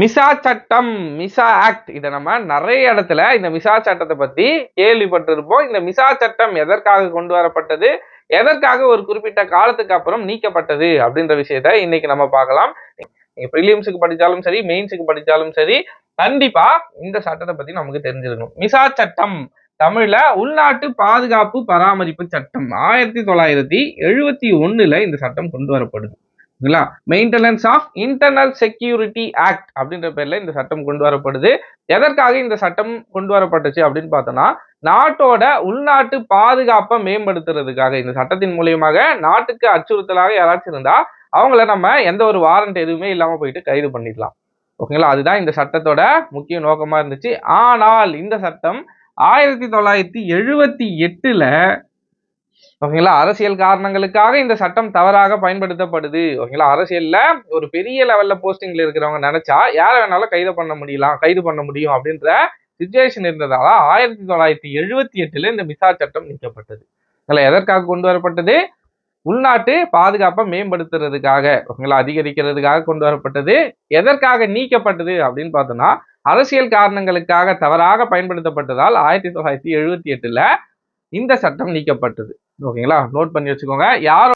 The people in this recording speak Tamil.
மிசா சட்டம் மிசா ஆக்ட். இதை நம்ம நிறைய இடத்துல இந்த மிசா சட்டத்தை பத்தி கேள்விப்பட்டிருப்போம். இந்த மிசா சட்டம் எதற்காக கொண்டு வரப்பட்டது? எதற்காக ஒரு குறிப்பிட்ட காலத்துக்கு அப்புறம் நீக்கப்பட்டது? அப்படின்ற விஷயத்த இன்னைக்கு நம்ம பார்க்கலாம். நீங்க ப்ரிலியம்ஸுக்கு படித்தாலும் சரி மெயின்ஸுக்கு படித்தாலும் சரி கண்டிப்பா இந்த சட்டத்தை பத்தி நமக்கு தெரிஞ்சிருக்கணும். மிசா சட்டம் தமிழ்ல உள்நாட்டு பாதுகாப்பு பராமரிப்பு சட்டம். ஆயிரத்தி தொள்ளாயிரத்தி எழுபத்தி ஒண்ணுல இந்த சட்டம் கொண்டு வரப்படுது. ஓகேங்களா? Maintenance of internal security act அப்படின்ற பேர்ல இந்த சட்டம் கொண்டு வரப்படுது. எதற்காக இந்த சட்டம் கொண்டு வரப்பட்டுச்சு அப்படின்னு பார்த்தோம்னா நாட்டோட உள்நாட்டு பாதுகாப்பை மேம்படுத்துறதுக்காக. இந்த சட்டத்தின் மூலியமாக நாட்டுக்கு அச்சுறுத்தலாக யாராச்சும் இருந்தா அவங்கள நம்ம எந்த ஒரு வாரண்ட் எதுவுமே இல்லாம போயிட்டு கைது பண்ணிடலாம். ஓகேங்களா? அதுதான் இந்த சட்டத்தோட முக்கிய நோக்கமா இருந்துச்சு. ஆனால் இந்த சட்டம் ஆயிரத்தி தொள்ளாயிரத்தி எழுபத்தி எட்டுல ஓகேங்களா? அரசியல் காரணங்களுக்காக இந்த சட்டம் தவறாக பயன்படுத்தப்படுது. ஓகேங்களா? அரசியல்ல ஒரு பெரிய லெவல்ல போஸ்டிங்ல இருக்கிறவங்க நினைச்சா யாரை வேணாலும் கைது பண்ண முடியலாம் கைது பண்ண முடியும் அப்படின்ற சுச்சுவேஷன் இருந்ததால ஆயிரத்தி தொள்ளாயிரத்தி எழுபத்தி எட்டுல இந்த மிசா சட்டம் நீக்கப்பட்டது. எதற்காக கொண்டு வரப்பட்டது? உள்நாட்டு பாதுகாப்பை மேம்படுத்துறதுக்காக ஓகேங்களா? அதிகரிக்கிறதுக்காக கொண்டு வரப்பட்டது. எதற்காக நீக்கப்பட்டது அப்படின்னு பார்த்தோம்னா அரசியல் காரணங்களுக்காக தவறாக பயன்படுத்தப்பட்டதால் ஆயிரத்தி தொள்ளாயிரத்தி எழுபத்தி எட்டுல இந்த சட்டம் நீக்கப்பட்டது. ஓகேங்களா? நோட் பண்ணி வச்சுக்கோங்க. யாரும்